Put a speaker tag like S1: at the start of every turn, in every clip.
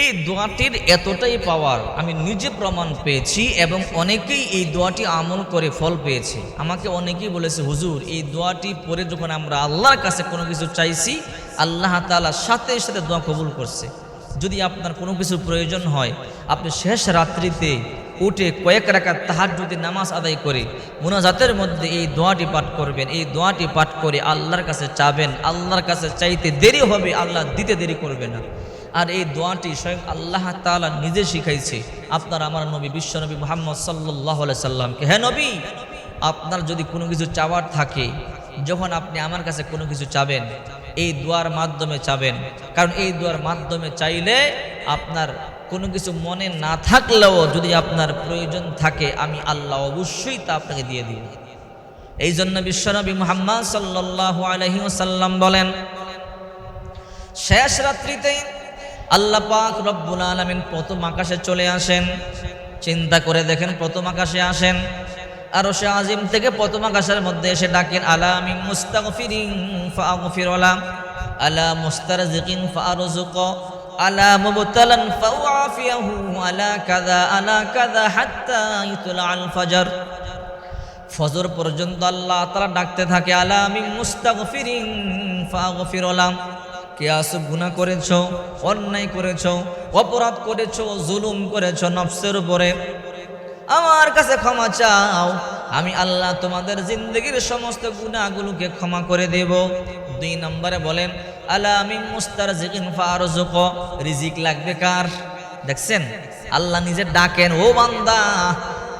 S1: এই দোয়াটির এতটাই পাওয়ার আমি নিজে প্রমাণ পেয়েছি এবং অনেকেই এই দোয়াটি আমল করে ফল পেয়েছে। আমাকে অনেকেই বলেছে, হুজুর, এই দোয়াটি পরে যখন আমরা আল্লাহর কাছে কোনো কিছু চাইছি, আল্লাহ তাআলা সাথে সাথে দোয়া কবুল করছে। যদি আপনার কোনো কিছু প্রয়োজন হয়, আপনি শেষ রাত্রিতে উঠে কয়েক রাকাত তাহাজ্জুদের নামাজ আদায় করে মুনাজাতের মধ্যে এই দোয়াটি পাঠ করবেন। এই দোয়াটি পাঠ করে আল্লাহর কাছে চাবেন। আল্লাহর কাছে চাইতে দেরি হবে, আল্লাহ দিতে দেরি করবে না। আর এই দোয়াটি স্বয়ং আল্লাহ তাআলা নিজে শিখাইছে। আপনার আমার নবী বিশ্বনবী মোহাম্মদ সাল্লাহ সাল্লামকে হ্যাঁ নবী, আপনার যদি কোনো কিছু চাওয়ার থাকে, যখন আপনি আমার কাছে কোনো কিছু চাবেন, এই দোয়ার মাধ্যমে চাবেন। কারণ এই দোয়ার মাধ্যমে চাইলে আপনার কোনো কিছু মনে না থাকলেও যদি আপনার প্রয়োজন থাকে, আমি আল্লাহ অবশ্যই তা আপনাকে দিয়ে দিব। এই জন্য বিশ্বনবী মোহাম্মদ সাল্লাহ আলহি সাল্লাম বলেন, শেষ রাত্রিতে আল্লাহ পাক রব্বুল আলমিন প্রথম আকাশে চলে আসেন। চিন্তা করে দেখেন প্রথম আকাশে আসেন। আর সে আজিম থেকে প্রথম আকাশের মধ্যে এসে ডাকেন, আলা আমি মুস্তাগফিরিন ফাগফিরলা আলা মুস্তারজিকিন ফারজুক আলা মুবতালান ফাউআফিয়াহু আলা কাযা আলা কাযা হাত্তা ইতলা আল ফজর। ফজর পর্যন্ত আল্লাহ তারা ডাকতে থাকে, আলা আমি মুস্তাগফিরিন ফাগফিরলা কে আসুক গুনাহ করেছ, অন্যায় করেছ, অপরাধ করেছ, জুলুম করেছ নফসের উপরে। আমার কাছে ক্ষমা চাও, আমি আল্লাহ তোমাদের জিন্দগির সমস্ত গুণাগুলোকে ক্ষমা করে দেব। দুই নম্বরে বলেন আল্লাহ আমি মুস্তার জিকিন রিজিক লাগবে কার? দেখছেন? আল্লাহ নিজে ডাকেন, ও বান্দা,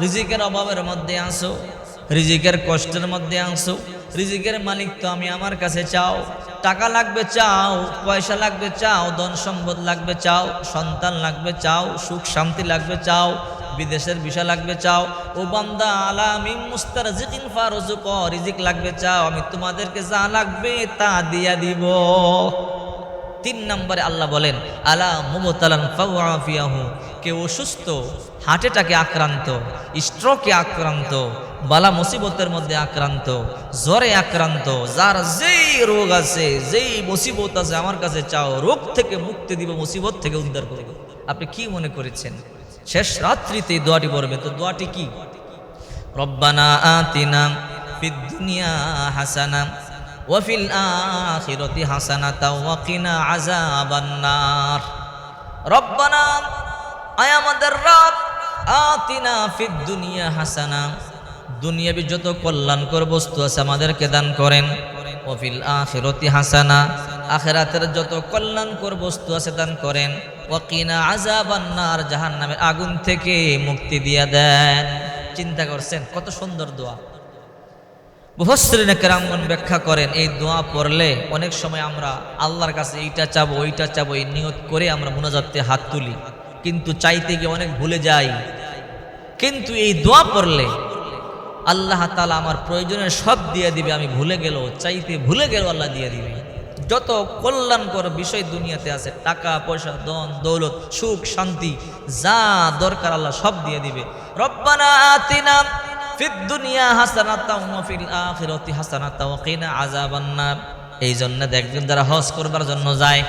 S1: রিজিকের অভাবের মধ্যে আসো রিজিকের কষ্টের মধ্যে আসো রিজিকের মালিক তো আমি আমার কাছে চাও। টাকা লাগবে চাও, পয়সা লাগবে চাও, ধন সম্পদ লাগবে চাও, সন্তান লাগবে চাও, সুখ শান্তি লাগবে চাও, বিদেশের বিষয় লাগবে চাও, ও বান্দা আলামি মুস্তার লাগবে চাও, আমি তোমাদেরকে যা লাগবে তা দিয়া দিব। তিন নম্বরে আল্লাহ বলেন, আলা মুবতালান ফাউআফিয়াহু কেউ অসুস্থ হার্ট অ্যাটাকে আক্রান্ত, স্ট্রোকে আক্রান্ত, বালা মুসিবতের মধ্যে আক্রান্ত, জ্বরে আক্রান্ত, যার যেই রোগ আছে, যেই মুসিবত আছে আমার কাছে চাও, রোগ থেকে মুক্তি দিব, মুসিবত থেকে উদ্ধার করব। আপনি কি মনে করেছেন? শেষ রাত্রিতে দোয়াটি পড়বে তো দোয়াটি কি? রব্বানা আতিনা ফিদ দুনিয়া হাসানা ওয়াফিল আখিরাতি হাসানাতা ওয়া কিনা আযাবান নার রব্বানা আয় আমাদের রব, আতিনা ফিদ দুনিয়া হাসানা। দুনিয়াবি যত কল্যাণকর বস্তু আছে আমাদেরকে দান করেন। ওফিল আখিরাতি হাসানা, আখেরাতের যত কল্যাণকর বস্তু আছে দান করেন। ওয়াকিনা আযাবান নার জাহান্নামের আগুন থেকে মুক্তি দিয়া দেন। চিন্তা করছেন, কত সুন্দর দোয়া। মুফসরিন কেরামগণ ব্যাখ্যা করেন, এই দোয়া পড়লে অনেক সময় আমরা আল্লাহর কাছে এইটা চাবো, ওইটা চাবো, এই নিয়ত করে আমরা মোনাজাতে হাত তুলি। কিন্তু চাইতে গিয়ে অনেক ভুলে যাই। কিন্তু এই দোয়া পড়লে আল্লাহ তালা আমার প্রয়োজনের সব দিয়ে দিবে, আমি ভুলে গেল চাইতে ভুলে গেল আল্লাহ দিয়ে দিবে। যত কল্যাণকর বিষয় দুনিয়াতে আছে, টাকা, পয়সা দন দৌলত, সুখ, শান্তি, যা দরকার আল্লাহ সব দিয়ে দিবে। রব্বানা আতিনা দুনিয়া এই জন্য দেখবেন যারা হজ করবার জন্য যায়,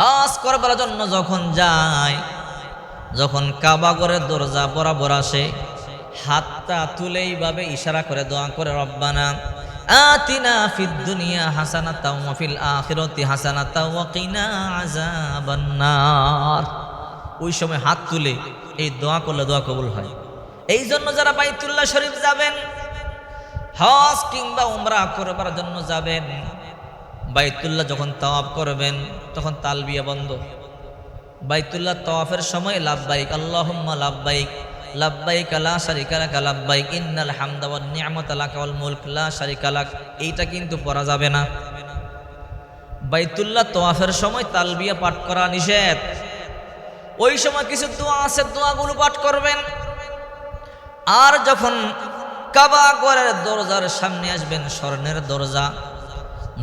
S1: হজ করবার জন্য যখন যায়, যখন কাবা ঘরের দরজা বরাবর আসে, হাতটা তুলে এইভাবে ইশারা করে, দোয়া করে, রব্বানা দুনিয়া কিনা ওই সময় হাত তুলে এই দোয়া করলে দোয়া কবুল হয়। এই জন্য যারা বাইতুল্লাহ শরীফ যাবেন, হজ কিংবা উমরা করবার জন্য যাবেন, বাইতুল্লাহ যখন তাওয়াফ করবেন, তখন তালবিয়া বন্ধ। বাইতুল্লাহ তাওয়াফের সময় লাভবাইক আল্লাহুম্মা লাভবাইক লাভবাইক লা শারিকা লাক লাভবাইক ইন্নাল হামদা ওয়ান নি'মাতা লাক ওয়াল মুলক, লা শারিকা লাক। এইটা কিন্তু পড়া যাবে না। বাইতুল্লাহ তাওয়াফের সময় তালবিয়া পাঠ করা নিষেধ। ওই সময় কিছু দোয়া আছে, দোয়াগুলো পাঠ করবেন। আর যখন কাবা ঘরের দরজার সামনে আসবেন, স্বর্ণের দরজা,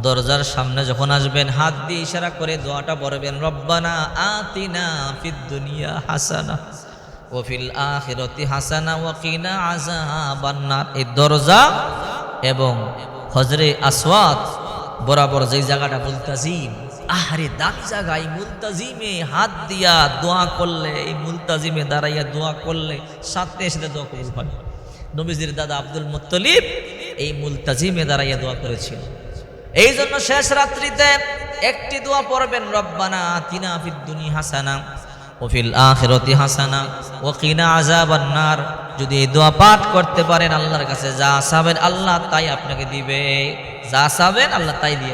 S1: দরজার সামনে যখন আসবেন, হাত দিয়ে ইশারা করে দোয়াটা পড়বেন, রব্বানা আতিনা ফিদ দুনিয়া হাসানা ও ফিল আখিরাতি হাসানা ওয়া কিনা আযাবান নার এই দরজা এবং হজরে আসওয়াদ বরাবর যেই জায়গাটা বলতাছি আহারে দামি জায়গায় মুলতাজিমে হাত দিয়া দোয়া করলে, এই মুলতাজিমে দাঁড়াইয়া দোয়া করলে, সাথে সাথে দোয়া কবুল হয় নবীজির দাদা আব্দুল মুত্তলিব এই মুলতাজিমে দাঁড়াইয়া দোয়া করেছিল। এই জন্য শেষ রাত্রিতে একটি দোয়া পড়বেন, রব্বানা তিনা ফিদ দুনি হাসানা ওফিল আখিরতি হাসানা ও কিনা আযাবান নার। যদি এই দোয়া পাঠ করতে পারেন, আল্লাহর কাছে যা চাবেন, আল্লাহ তাই আপনাকে দিবে। যা চাবেন, আল্লাহ তাই দিয়ে